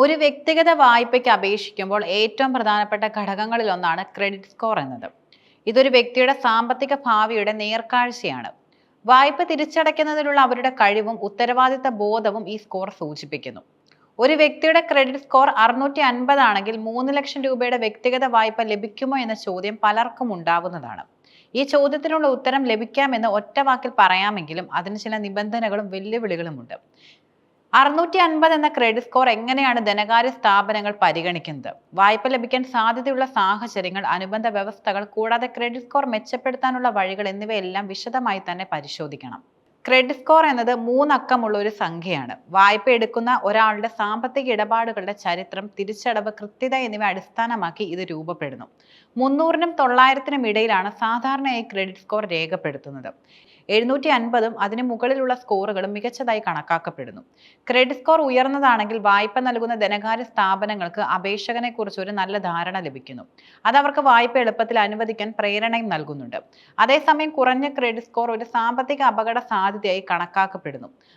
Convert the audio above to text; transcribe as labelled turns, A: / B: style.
A: ഒരു വ്യക്തിഗത വായ്പയ്ക്ക് അപേക്ഷിക്കുമ്പോൾ ഏറ്റവും പ്രധാനപ്പെട്ട ഘടകങ്ങളിൽ ഒന്നാണ് ക്രെഡിറ്റ് സ്കോർ എന്നത്. ഇതൊരു വ്യക്തിയുടെ സാമ്പത്തിക ഭാവിയുടെ നേർക്കാഴ്ചയാണ്. വായ്പ തിരിച്ചടയ്ക്കുന്നതിനുള്ള അവരുടെ കഴിവും ഉത്തരവാദിത്ത ബോധവും ഈ സ്കോർ സൂചിപ്പിക്കുന്നു. ഒരു വ്യക്തിയുടെ ക്രെഡിറ്റ് സ്കോർ അറുന്നൂറ്റി അൻപതാണെങ്കിൽ മൂന്ന് ലക്ഷം രൂപയുടെ വ്യക്തിഗത വായ്പ ലഭിക്കുമോ എന്ന ചോദ്യം പലർക്കും ഉണ്ടാവുന്നതാണ്. ഈ ചോദ്യത്തിനുള്ള ഉത്തരം ലഭിക്കാമെന്ന് ഒറ്റ വാക്കിൽ പറയാമെങ്കിലും അതിന് ചില നിബന്ധനകളും വെല്ലുവിളികളുമുണ്ട്. അറുന്നൂറ്റി അൻപത് എന്ന ക്രെഡിറ്റ് സ്കോർ എങ്ങനെയാണ് ധനകാര്യ സ്ഥാപനങ്ങൾ പരിഗണിക്കുന്നത്? വായ്പ ലഭിക്കാൻ സാധ്യതയുള്ള സാഹചര്യങ്ങൾ അനുബന്ധ വ്യവസ്ഥകൾ കൂടാതെ ക്രെഡിറ്റ് സ്കോർ മെച്ചപ്പെടുത്താനുള്ള വഴികൾ എന്നിവയെല്ലാം വിശദമായി തന്നെ പരിശോധിക്കണം. ക്രെഡിറ്റ് സ്കോർ എന്നത് മൂന്നക്കമുള്ള ഒരു സംഖ്യയാണ്. വായ്പ എടുക്കുന്ന ഒരാളുടെ സാമ്പത്തിക ഇടപാടുകളുടെ ചരിത്രം തിരിച്ചടവ് കൃത്യത എന്നിവ അടിസ്ഥാനമാക്കി ഇത് രൂപപ്പെടുന്നു. മുന്നൂറിനും തൊള്ളായിരത്തിനും ഇടയിലാണ് സാധാരണയായി ക്രെഡിറ്റ് സ്കോർ രേഖപ്പെടുത്തുന്നത്. എഴുന്നൂറ്റി അൻപതും അതിന് മുകളിലുള്ള സ്കോറുകളും മികച്ചതായി കണക്കാക്കപ്പെടുന്നു. ക്രെഡിറ്റ് സ്കോർ ഉയർന്നതാണെങ്കിൽ വായ്പ നൽകുന്ന ധനകാര്യ സ്ഥാപനങ്ങൾക്ക് അപേക്ഷകനെ കുറിച്ച് ഒരു നല്ല ധാരണ ലഭിക്കുന്നു. അത് അവർക്ക് വായ്പ എളുപ്പത്തിൽ അനുവദിക്കാൻ പ്രേരണയും നൽകുന്നുണ്ട്. അതേസമയം കുറഞ്ഞ ക്രെഡിറ്റ് സ്കോർ ഒരു സാമ്പത്തിക അപകട സാധ്യതയായി കണക്കാക്കപ്പെടുന്നു.